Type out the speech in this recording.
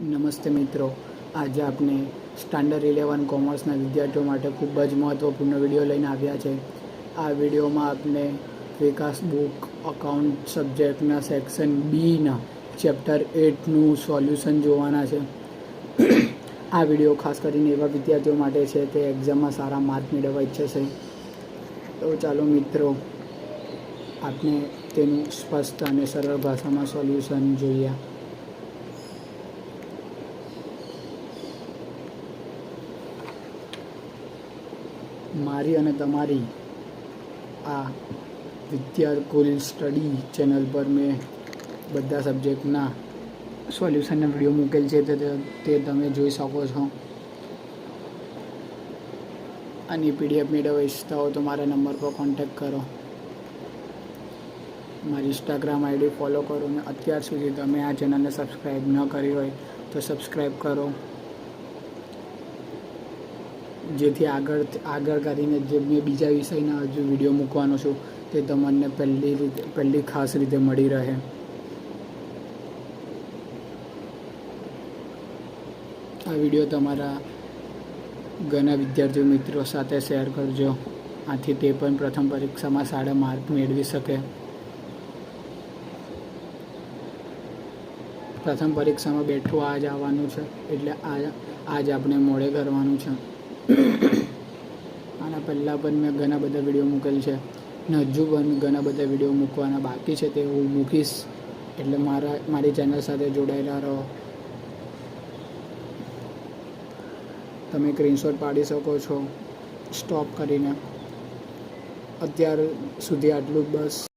નમસ્તે મિત્રો. આજે આપણે સ્ટાન્ડર્ડ ઇલેવન કોમર્સના વિદ્યાર્થીઓ માટે ખૂબ જ મહત્ત્વપૂર્ણ વીડિયો લઈને આવ્યા છે. આ વિડીયોમાં આપણે વિકાસ બુક, અકાઉન્ટ સબ્જેક્ટના સેક્શન બીના ચેપ્ટર એટનું સોલ્યુશન જોવાના છે. આ વીડિયો ખાસ કરીને એવા વિદ્યાર્થીઓ માટે છે તે એક્ઝામમાં સારા માર્ક મેળવવા ઈચ્છે છે. તો ચાલો મિત્રો, આપણે તેનું સ્પષ્ટ અને સરળ ભાષામાં સોલ્યુશન જોઈએ. મારી અને તમારી આ વિદ્યાકુલ સ્ટડી ચેનલ પર મેં બધા સબ્જેક્ટના સોલ્યુશનના વીડિયો મૂકેલ છે તે તમે જોઈ શકો છો. આની પીડીએફ મેળવવા ઈચ્છતા હો તો મારા નંબર પર કોન્ટેક્ટ કરો. મારી ઇન્સ્ટાગ્રામ આઈડી ફોલો કરો અને અત્યાર સુધી તમે આ ચેનલને સબસ્ક્રાઈબ ન કરી હોય તો સબસ્ક્રાઈબ કરો. જેથી આગળ આગળ કરીને જે મેં બીજા વિષયના હજુ વીડિયો મૂકવાનો છું, તે તમને પહેલી રીતે, પહેલી ખાસ રીતે મળી રહે. આ વીડિયો તમારા ઘણા વિદ્યાર્થીઓ મિત્રો સાથે શેર કરજો. આથી તે પણ પ્રથમ પરીક્ષામાં સારા માર્ક મેળવી શકે. પ્રથમ પરીક્ષામાં બેઠું આજ આવવાનું છે, એટલે આ, આજ આપણે મોડે કરવાનું છે. આના પહેલાં પણ મેં ઘણા બધા વીડિયો મૂકેલ છે. ને હજુ પણ ઘણા બધા વીડિયો મૂકવાના બાકી છે તે હું મૂકીશ. એટલે મારા, મારી ચેનલ સાથે જોડાયેલા રહો. તમે સ્ક્રીનશોટ પાડી શકો છો. સ્ટોપ કરીને. અત્યાર સુધી આટલું જ બસ.